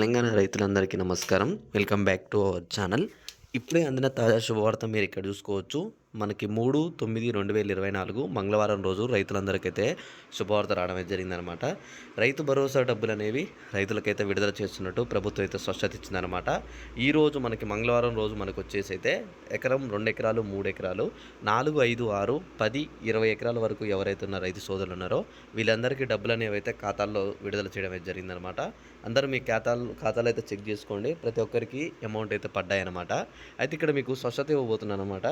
తెలంగాణ రైతులందరికీ నమస్కారం. Welcome back to our channel. ఇప్పుడే అందిన తాజా శుభవార్త మీరు ఇక్కడ చూసుకోవచ్చు. మనకి మూడు తొమ్మిది రెండు వేల ఇరవై నాలుగు మంగళవారం రోజు రైతులందరికైతే శుభవార్త రావడం జరిగిందనమాట. రైతు భరోసా డబ్బులు అనేవి రైతులకైతే విడుదల చేస్తున్నట్టు ప్రభుత్వం అయితే స్వచ్ఛత ఇచ్చిందనమాట. ఈరోజు మనకి మంగళవారం రోజు మనకు వచ్చేసి అయితే ఎకరం రెండు ఎకరాలు మూడు ఎకరాలు నాలుగు ఐదు ఆరు పది ఇరవై ఎకరాల వరకు ఎవరైతే ఉన్న రైతు సోదరులు ఉన్నారో వీళ్ళందరికీ డబ్బులు అనేవి అయితే ఖాతాల్లో విడుదల చేయడం అయితే జరిగిందనమాట. అందరూ మీ ఖాతాలు ఖాతాలు అయితే చెక్ చేసుకోండి. ప్రతి ఒక్కరికి అమౌంట్ అయితే పడ్డాయన్నమాట అయితే ఇక్కడ మీకు స్వచ్ఛత ఇవ్వబోతున్నాను అనమాట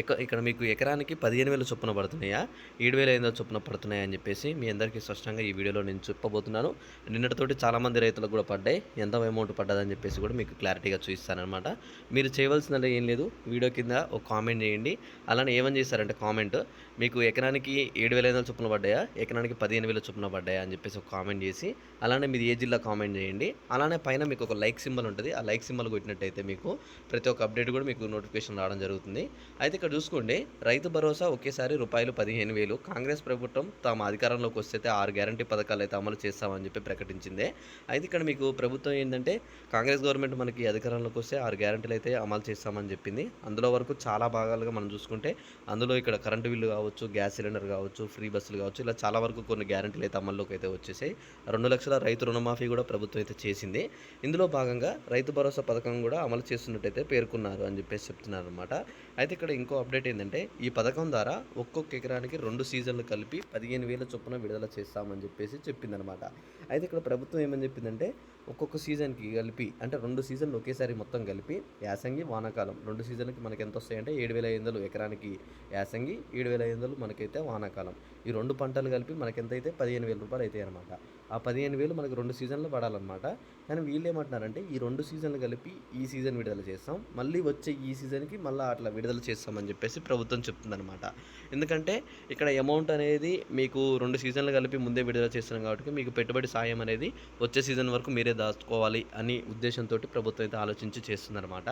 ఎక ఇక్కడ మీకు ఎకరానికి పదిహేను వేల చొప్పున పడుతున్నాయా? ఏడు వేల ఐదు వందల చొప్పున పడుతున్నాయా అని చెప్పేసి మీ అందరికీ స్పష్టంగా ఈ వీడియోలో నేను చెప్పబోతున్నాను. నిన్నటితోటి చాలామంది రైతులకు కూడా పడ్డాయి. ఎంత అమౌంట్ పడ్డదని చెప్పేసి కూడా మీకు క్లారిటీగా చూపిస్తానమాట మీరు చేయవలసినది ఏం లేదు. వీడియో కింద ఒక కామెంట్ చేయండి. అలానే ఏమని చేస్తారంటే కామెంట్ మీకు ఎకరానికి ఏడు వేల ఐదు వందల చొప్పున పడ్డాయా? ఎకరానికి పదిహేను వేల చొప్పున పడ్డాయా అని చెప్పేసి ఒక కామెంట్ చేసి అలానే మీది ఏ జిల్లా కామెంట్ చేయండి. అలానే పైన మీకు ఒక లైక్ సింబల్ ఉంటుంది. ఆ లైక్ సింబల్ కొట్టినట్టయితే మీకు ప్రతి ఒక్క అప్డేట్ కూడా మీకు నోటిఫికేషన్ రావడం జరుగుతుంది. అయితే ఇక్కడ చూసుకోండి రైతు భరోసా ఒకేసారి రూపాయలు పదిహేను వేలు. కాంగ్రెస్ ప్రభుత్వం తమ అధికారంలోకి వస్తే ఆరు గ్యారంటీ పథకాలు అయితే అమలు చేస్తామని చెప్పి ప్రకటించిందే. అయితే ఇక్కడ మీకు ప్రభుత్వం ఏంటంటే కాంగ్రెస్ గవర్నమెంట్ మనకి అధికారంలోకి వస్తే ఆరు గ్యారంటీలు అయితే అమలు చేస్తామని చెప్పింది. అందులో వరకు చాలా భాగాలుగా మనం చూసుకుంటే అందులో ఇక్కడ కరెంటు బిల్లు కావచ్చు గ్యాస్ సిలిండర్ కావచ్చు ఫ్రీ బస్సులు కావచ్చు ఇలా చాలా వరకు కొన్ని గ్యారంటీలు అయితే అమల్లోకి అయితే వచ్చేసాయి. రెండు లక్షల రైతు రుణమాఫీ కూడా ప్రభుత్వం అయితే చేసింది. ఇందులో భాగంగా రైతు భరోసా పథకం కూడా అమలు చేస్తున్నట్టయితే పేర్కొన్నారు అని చెప్పేసి చెప్తున్నారు అనమాట అయితే ఇక్కడ ఇంకో అప్డేట్ ఏంటంటే ఈ పథకం ద్వారా ఒక్కొక్క ఎకరానికి రెండు సీజన్లు కలిపి పదిహేను వేల చొప్పున విడుదల చేస్తామని చెప్పేసి చెప్పిందనమాట. అయితే ఇక్కడ ప్రభుత్వం ఏమని చెప్పిందంటే ఒక్కొక్క సీజన్కి కలిపి అంటే రెండు సీజన్లు ఒకేసారి మొత్తం కలిపి యాసంగి వానాకాలం. రెండు సీజన్లకి మనకి ఎంత వస్తాయంటే ఏడు వేల ఐదు వందలు ఎకరానికి యాసంగి ఏడు వేల ఐదు వందలు మనకైతే వానాకాలం. ఈ రెండు పంటలు కలిపి మనకి ఎంత అయితే పదిహేను వేల రూపాయలు అవుతాయి అనమాట ఆ పదిహేను వేలు మనకి రెండు సీజన్లు పడాలన్నమాట. కానీ వీళ్ళు ఏమంటున్నారంటే ఈ రెండు సీజన్లు కలిపి ఈ సీజన్ విడుదల చేస్తాం మళ్ళీ వచ్చే ఈ సీజన్కి మళ్ళీ అట్లా విడుదల చేస్తామని చెప్పేసి ప్రభుత్వం చెప్తుందనమాట ఎందుకంటే ఇక్కడ అమౌంట్ అనేది మీకు రెండు సీజన్లు కలిపి ముందే విడుదల చేస్తున్నాం కాబట్టి మీకు పెట్టుబడి సాయం అనేది వచ్చే సీజన్ వరకు మీరే దాచుకోవాలి అని ఉద్దేశంతో ప్రభుత్వం అయితే ఆలోచించి చేస్తుందన్నమాట.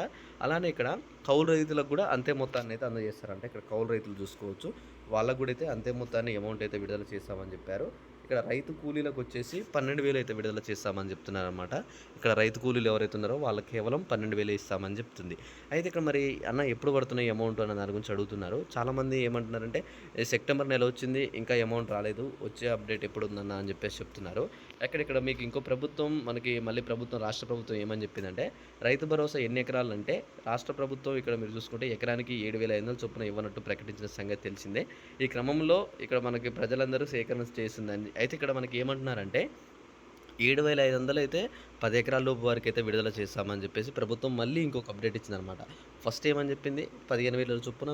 అలానే ఇక్కడ కౌలు రైతులకు కూడా అంతే మొత్తాన్ని అయితే అందజేస్తారంట ఇక్కడ కౌలు రైతులు చూసుకోవచ్చు. వాళ్ళకు కూడా అయితే అంతే మొత్తాన్ని అమౌంట్ అయితే విడుదల చేస్తామని చెప్పారు. ఇక్కడ రైతు కూలీలకు వచ్చేసి పన్నెండు వేలు అయితే విడుదల చేస్తామని చెప్తున్నారు అనమాట ఇక్కడ రైతు కూలీలు ఎవరైతే ఉన్నారో వాళ్ళకి కేవలం పన్నెండు వేలు ఇస్తామని చెప్తుంది. అయితే ఇక్కడ మరి అన్న ఎప్పుడు పడుతున్నాయి అమౌంట్ అన్న దాని గురించి అడుగుతున్నారు. చాలామంది ఏమంటున్నారంటే సెప్టెంబర్ నెల వచ్చింది ఇంకా అమౌంట్ రాలేదు వచ్చే అప్డేట్ ఎప్పుడు ఉందన్న అని చెప్పేసి చెప్తున్నారు. అక్కడెక్కడ మీకు ఇంకో ప్రభుత్వం మనకి మళ్ళీ ప్రభుత్వం రాష్ట్ర ప్రభుత్వం ఏమని చెప్పిందంటే రైతు భరోసా ఎన్ని ఎకరాలు అంటే రాష్ట్ర ప్రభుత్వం ఇక్కడ మీరు చూసుకుంటే ఎకరానికి ఏడు వేల ఐదు వందల చొప్పున ఇవ్వనట్టు ప్రకటించిన సంగతి తెలిసిందే. ఈ క్రమంలో ఇక్కడ మనకి ప్రజలందరూ సేకరణ చేసిందని అయితే ఇక్కడ మనకి ఏమంటున్నారంటే ఏడు వేల ఐదు వందలు అయితే పది ఎకరాల లోపు వారికి అయితే విడుదల చేస్తామని చెప్పేసి ప్రభుత్వం మళ్ళీ ఇంకొక అప్డేట్ ఇచ్చిందనమాట ఫస్ట్ ఏమని చెప్పింది? పదిహేను వేల చొప్పున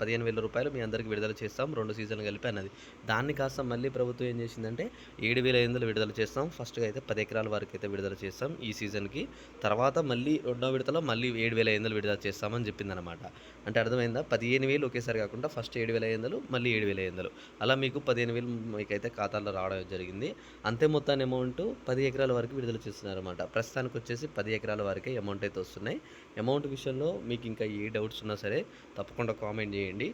పదిహేను వేల రూపాయలు మీ అందరికి విడుదల చేస్తాం రెండు సీజన్లు కలిపి అన్నది. దాన్ని కాస్త మళ్ళీ ప్రభుత్వం ఏం చేసిందంటే ఏడు వేల ఐదు వందలు విడుదల చేస్తాం ఫస్ట్గా అయితే పది ఎకరాల వరకు అయితే విడుదల చేస్తాం ఈ సీజన్కి. తర్వాత మళ్ళీ రెండో విడతలో మళ్ళీ ఏడు వేల ఐదు వందలు విడుదల చేస్తామని చెప్పిందనమాట అంటే అర్థమైందా? పదిహేను వేలు ఒకేసారి కాకుండా ఫస్ట్ ఏడు వేల ఐదు వందలు మళ్ళీ ఏడు వేల ఐదు వందలు అలా మీకు పదిహేను వేలు మీకైతే ఖాతాలో రావడం జరిగింది. అంతే మొత్తాన్ని అమౌంట్ పది ఎకరాల వరకు విడుదల చేస్తున్నారు అనమాట ప్రస్తుతానికి వచ్చేసి పది ఎకరాల వరకే అమౌంట్ అయితే వస్తున్నాయి. అమౌంట్ విషయంలో మీకు ఇంకా ఏ డౌట్స్ ఉన్నా సరే తప్పకుండా కామెంట్ చేయండి.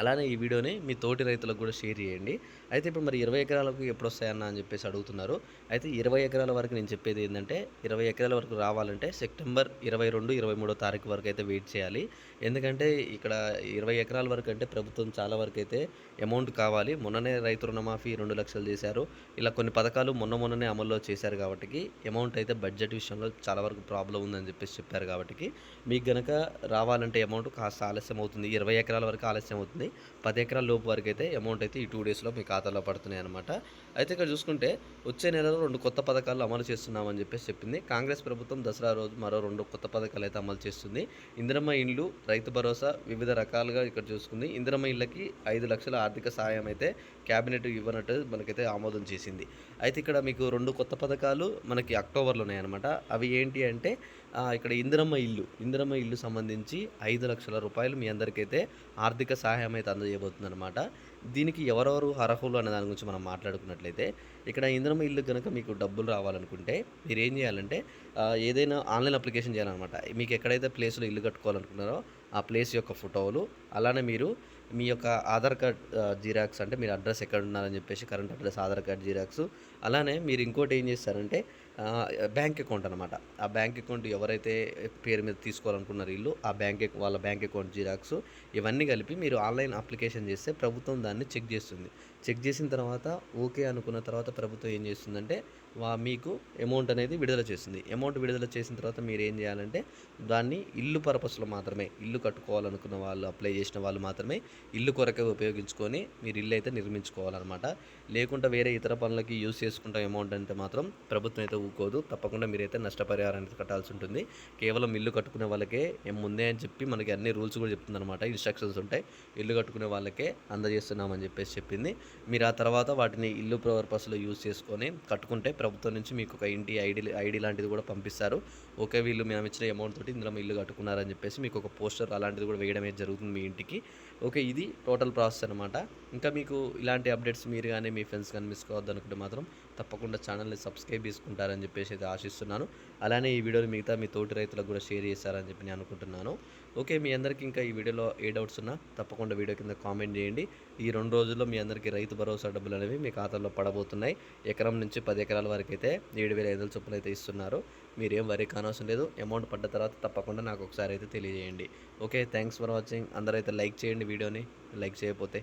అలానే ఈ వీడియోని మీ తోటి రైతులకు కూడా షేర్ చేయండి. అయితే ఇప్పుడు మరి ఇరవై ఎకరాలకు ఎప్పుడు వస్తాయన్న అని చెప్పేసి అడుగుతున్నారు. అయితే ఇరవై ఎకరాల వరకు నేను చెప్పేది ఏంటంటే ఇరవై ఎకరాల వరకు రావాలంటే సెప్టెంబర్ ఇరవై రెండు ఇరవై మూడో తారీఖు వరకు అయితే వెయిట్ చేయాలి. ఎందుకంటే ఇక్కడ ఇరవై ఎకరాల వరకు అంటే ప్రభుత్వం చాలా వరకు అయితే అమౌంట్ కావాలి. మొన్ననే రైతు రుణమాఫీ రెండు లక్షలు చేశారు. ఇలా కొన్ని పథకాలు మొన్న మొన్ననే అమల్లో చేశారు కాబట్టి అమౌంట్ అయితే బడ్జెట్ విషయంలో చాలా వరకు ప్రాబ్లం ఉందని చెప్పేసి చెప్పారు కాబట్టి మీకు గనక రావాలంటే అమౌంట్ కాస్త ఆలస్యం అవుతుంది. ఇరవై ఎకరాల వరకు ఆలస్యం అవుతుంది. పది ఎకరాల లోపు వరకు అయితే అమౌంట్ అయితే ఈ టూ డేస్లో మీ ఖాతాలో పడుతున్నాయి అనమాట అయితే ఇక్కడ చూసుకుంటే వచ్చే నెలలో రెండు కొత్త పథకాలు అమలు చేస్తున్నామని చెప్పేసి చెప్పింది. కాంగ్రెస్ ప్రభుత్వం దసరా రోజు మరో రెండు కొత్త పథకాలు అయితే అమలు చేస్తుంది. ఇందిరమ్మ ఇండ్లు రైతు భరోసా వివిధ రకాలుగా ఇక్కడ చూసుకుంది. ఇందిరమ్మ ఇళ్ళకి ఐదు లక్షల ఆర్థిక సహాయం అయితే క్యాబినెట్ ఇవ్వనట్టు మనకైతే ఆమోదం చేసింది. అయితే ఇక్కడ మీకు రెండు కొత్త పథకాలు మనకి అక్టోబర్లో ఉన్నాయన్నమాట. అవి ఏంటి అంటే ఇక్కడ ఇందిరమ్మ ఇల్లు ఇందిరమ్మ ఇల్లు సంబంధించి ఐదు లక్షల రూపాయలు మీ అందరికైతే ఆర్థిక సహాయం అయితే అందజేయబోతుంది అనమాట దీనికి ఎవరెవరు అర్హులు అనే దాని గురించి మనం మాట్లాడుకున్నట్టు మాట్లాడుకున్నట్లయితే ఇక్కడ ఇంద్రమ ఇల్లు కనుక మీకు డబ్బులు రావాలనుకుంటే మీరు ఏం చేయాలంటే ఏదైనా ఆన్లైన్ అప్లికేషన్ చేయాలన్నమాట. మీకు ఎక్కడైతే ప్లేస్లో ఇల్లు కట్టుకోవాలనుకున్నారో ఆ ప్లేస్ యొక్క ఫోటోలు అలానే మీరు మీ యొక్క ఆధార్ కార్డ్ జిరాక్స్ అంటే మీరు అడ్రస్ ఎక్కడ ఉన్నారని చెప్పేసి current address Aadhaar card xerox అలానే మీరు ఇంకోటి ఏం చేస్తారంటే బ్యాంక్ అకౌంట్ అనమాట ఆ బ్యాంక్ అకౌంట్ ఎవరైతే పేరు మీద తీసుకోవాలనుకున్నారో ఇల్లు ఆ బ్యాంక్ వాళ్ళ బ్యాంక్ అకౌంట్ జిరాక్స్ ఇవన్నీ కలిపి మీరు ఆన్లైన్ అప్లికేషన్ చేస్తే ప్రభుత్వం దాన్ని చెక్ చేస్తుంది. చెక్ చేసిన తర్వాత ఓకే అనుకున్న తర్వాత ప్రభుత్వం ఏం చేస్తుందంటే వా మీకు అమౌంట్ అనేది విడుదల చేస్తుంది. అమౌంట్ విడుదల చేసిన తర్వాత మీరు ఏం చేయాలంటే దాన్ని ఇల్లు పర్పస్లో మాత్రమే ఇల్లు కట్టుకోవాలనుకున్న వాళ్ళు అప్లై చేసిన వాళ్ళు మాత్రమే ఇల్లు కొరకే ఉపయోగించుకొని మీరు ఇల్లు అయితే నిర్మించుకోవాలన్నమాట. లేకుంటే వేరే ఇతర పనులకి యూస్ చేసుకుంటాం అమౌంట్ అంటే మాత్రం ప్రభుత్వం అయితే ఊకోదు. తప్పకుండా మీరైతే నష్టపరిహారాన్ని కట్టాల్సి ఉంటుంది. కేవలం ఇల్లు కట్టుకునే వాళ్ళకే ఏం ముందే అని చెప్పి మనకి అన్ని రూల్స్ కూడా చెప్తుంది అనమాట ఇన్స్ట్రక్షన్స్ ఉంటాయి. ఇల్లు కట్టుకునే వాళ్ళకే అందజేస్తున్నామని చెప్పేసి చెప్పింది. మీరు ఆ తర్వాత వాటిని ఇల్లు పర్పస్లో యూజ్ చేసుకొని కట్టుకుంటే ప్రభుత్వం నుంచి మీకు ఒక ఇంటి ఐడి ఐడి లాంటిది కూడా పంపిస్తారు. ఓకే వీళ్ళు మేము ఇచ్చిన అమౌంట్ తోటి ఇందులో మీ ఇల్లు కట్టుకున్నారని చెప్పేసి మీకు ఒక పోస్టర్ అలాంటిది కూడా వేయడం జరుగుతుంది మీ ఇంటికి. ఓకే ఇది టోటల్ ప్రాసెస్ అనమాట ఇంకా మీకు ఇలాంటి అప్డేట్స్ మీరు కానీ మీ ఫ్రెండ్స్ కానీ మిస్ కావద్దు అనుకుంటే మాత్రం తప్పకుండా ఛానల్ని సబ్స్క్రైబ్ చేసుకుంటారని చెప్పేసి అయితే ఆశిస్తున్నాను. అలానే ఈ వీడియోని మిగతా మీ తోటి రైతులకు కూడా షేర్ చేస్తారని చెప్పి నేను అనుకుంటున్నాను. ఓకే మీ అందరికీ ఇంకా ఈ వీడియోలో ఏ డౌట్స్ ఉన్నా తప్పకుండా వీడియో కింద కామెంట్ చేయండి. ఈ రెండు రోజుల్లో మీ అందరికీ రైతు భరోసా డబ్బులు అనేవి మీ ఖాతాలో పడబోతున్నాయి. ఎకరం నుంచి పది ఎకరాల వరకు అయితే ఏడు వేల ఐదు వందల చొప్పున అయితే ఇస్తున్నారు. మీరేం వరి కానవసరం లేదు. అమౌంట్ పడ్డ తర్వాత తప్పకుండా నాకు ఒకసారి అయితే తెలియజేయండి. Okay thanks for watching. అందరైతే లైక్ చేయండి వీడియోని. లైక్ చేయకపోతే